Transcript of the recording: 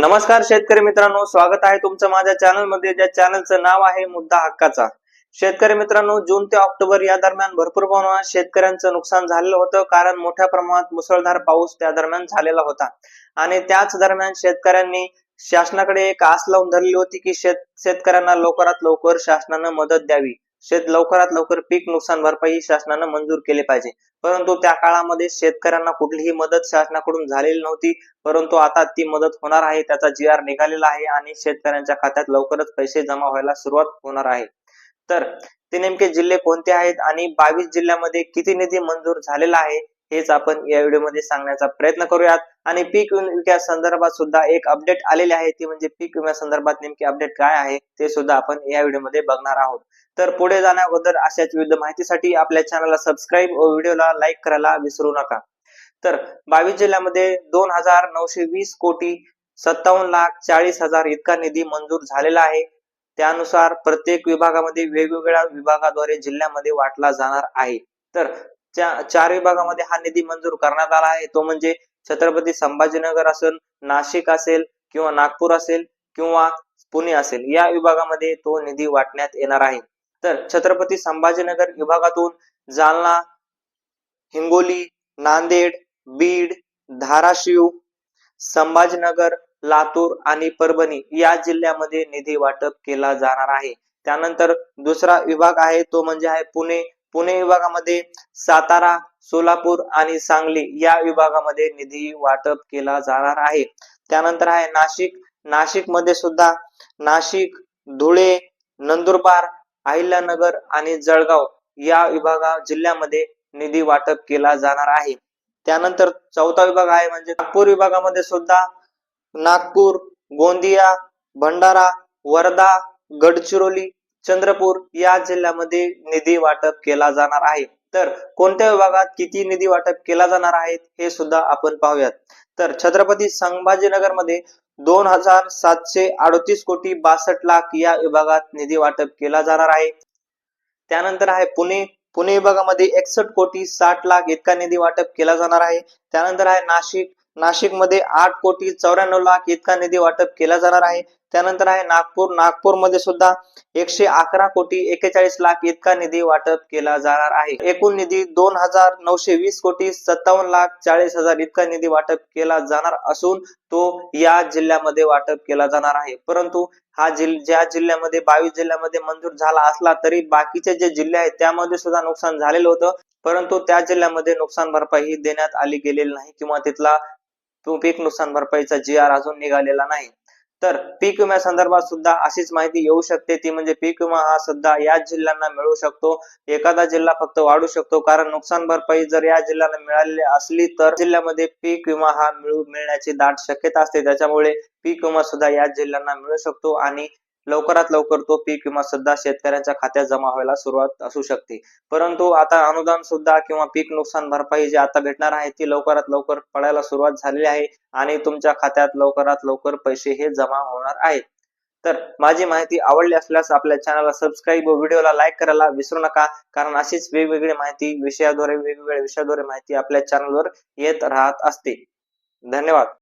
नमस्कार शेतकरी मित्रांनो स्वागत आहे तुमचं माझ्या चॅनलमध्ये ज्या चॅनलचं नाव आहे मुद्दा हक्काचा. शेतकरी मित्रांनो जून ते ऑक्टोबर या दरम्यान भरपूर प्रमाणात शेतकऱ्यांचं नुकसान झालेलं होतं. कारण मोठ्या प्रमाणात मुसळधार पाऊस त्या दरम्यान झालेला होता. आणि त्याच दरम्यान शेतकऱ्यांनी शासनाकडे एक आस लावून धरली होती की शेत शेतकऱ्यांना लवकरात लवकर शासनानं मदत द्यावी. शेत लवकरात लवकर पीक नुकसान भरपाई शासनानं मंजूर केले पाहिजे. परंतु त्या काळामध्ये शेतकऱ्यांना कुठलीही मदत शासनाकडून झालेली नव्हती. परंतु आता ती मदत होणार आहे त्याचा जी आर निघालेला आहे आणि शेतकऱ्यांच्या खात्यात लवकरच पैसे जमा व्हायला सुरुवात होणार आहे. तर ते नेमके जिल्हे कोणते आहेत आणि बावीस जिल्ह्यामध्ये किती निधी मंजूर झालेला आहे? हेच आपण या व्हिडिओमध्ये सांगण्याचा प्रयत्न करूयात. आणि पीक विम्या संदर्भात सुद्धा एक अपडेट आलेली आहे. ती म्हणजे पीक विम्या संदर्भात नेमकी अपडेट काय आहे ते सुद्धा आपण या व्हिडिओमध्ये बघणार आहोत. तर पुढे जाण्या अगोदर अशाच विविध माहितीसाठी आपल्या चॅनलला सबस्क्राईब व व्हिडिओला लाईक करायला विसरू नका. तर बावीस जिल्ह्यामध्ये दोन हजार नऊशे वीस कोटी सत्तावन्न लाख चाळीस हजार इतका निधी मंजूर झालेला आहे. त्यानुसार प्रत्येक विभागामध्ये वेगवेगळ्या विभागाद्वारे जिल्ह्यामध्ये वाटला जाणार आहे. तर चार विभागामध्ये हा निधी मंजूर करण्यात आला आहे. तो म्हणजे छत्रपती संभाजीनगर असेल नाशिक असेल किंवा नागपूर असेल किंवा पुणे असेल. या विभागामध्ये तो निधी वाटण्यात येणार आहे. तर छत्रपती संभाजीनगर विभागातून जालना हिंगोली नांदेड बीड धाराशिव संभाजीनगर लातूर आणि परभणी या जिल्ह्यामध्ये निधी वाटप केला जाणार आहे. त्यानंतर दुसरा विभाग आहे तो म्हणजे आहे पुणे. पुणे विभागामध्ये सातारा सोलापूर आणि सांगली या विभागामध्ये निधी वाटप केला जाणार आहे. त्यानंतर आहे नाशिक. नाशिकमध्ये सुद्धा नाशिक धुळे नंदुरबार अहिल्यानगर आणि जळगाव या विभागा जिल्ह्यामध्ये निधी वाटप केला जाणार आहे. त्यानंतर चौथा विभाग आहे म्हणजे नागपूर विभागामध्ये सुद्धा नागपूर गोंदिया भंडारा वर्धा गडचिरोली चंद्रपूर या जिल्ह्यामध्ये निधी वाटप केला जाणार आहे. तर कोणत्या विभागात किती निधी वाटप केला जाणार आहे हे सुद्धा आपण पाहूयात. तर छत्रपती संभाजीनगरमध्ये दोन हजार सातशे अडतीस कोटी बासष्ट लाख या विभागात निधी वाटप केला जाणार आहे. त्यानंतर आहे पुणे. पुणे विभागामध्ये एकसष्ट कोटी साठ लाख इतका निधी वाटप केला जाणार आहे. त्यानंतर आहे नाशिक. नाशिकमध्ये आठ कोटी चौऱ्याण्णव लाख इतका निधी वाटप केला जाणार आहे. त्यानंतर आहे नागपूर. नागपूरमध्ये सुद्धा एकशे अकरा कोटी एकेचाळीस लाख इतका निधी वाटप केला जाणार आहे. एकूण निधी दोन हजार नऊशे वीस कोटी सत्तावन्न लाख चाळीस हजार इतका निधी वाटप केला जाणार असून तो या जिल्ह्यामध्ये वाटप केला जाणार आहे. परंतु हा जिल ज्या जिल्ह्यामध्ये बावीस जिल्ह्यामध्ये मंजूर झाला असला तरी बाकीचे जे जिल्हे आहेत त्यामध्ये सुद्धा नुकसान झालेलं होतं. परंतु त्या जिल्ह्यामध्ये नुकसान भरपाई देण्यात आली गेलेली नाही किंवा तिथला पीक नुकसान भरपाईचा जी आर अजून निघालेला नाही. तर पीक विम्या संदर्भात सुद्धा अशीच माहिती येऊ शकते. ती म्हणजे पीक विमा हा सुद्धा याच जिल्ह्यांना मिळू शकतो. एखादा जिल्हा फक्त वाढू शकतो. कारण नुकसान भरपाई जर या जिल्ह्याला मिळालेली असली तर जिल्ह्यामध्ये पीक विमा हा मिळू मिळण्याची दाट शक्यता असते. त्याच्यामुळे पीक विमा सुद्धा याच जिल्ह्यांना मिळू शकतो आणि लवकरात लवकर तो पीक विमा सुद्धा शेतकऱ्यांच्या खात्यात जमा व्हायला सुरुवात असू शकते. परंतु आता अनुदान सुद्धा किंवा पीक नुकसान भरपाई जी आता भेटणार आहे ती लवकरात लवकर पडायला सुरुवात झालेली आहे आणि तुमच्या खात्यात लवकरात लवकर पैसे हे जमा होणार आहेत. तर माझी माहिती आवडली असल्यास आपल्या चॅनलला सबस्क्राईब व व्हिडिओला लाईक करायला विसरू नका कारण अशीच वेगवेगळी माहिती विषयाद्वारे वेगवेगळ्या विषयाद्वारे माहिती आपल्या चॅनलवर येत राहत असते. धन्यवाद.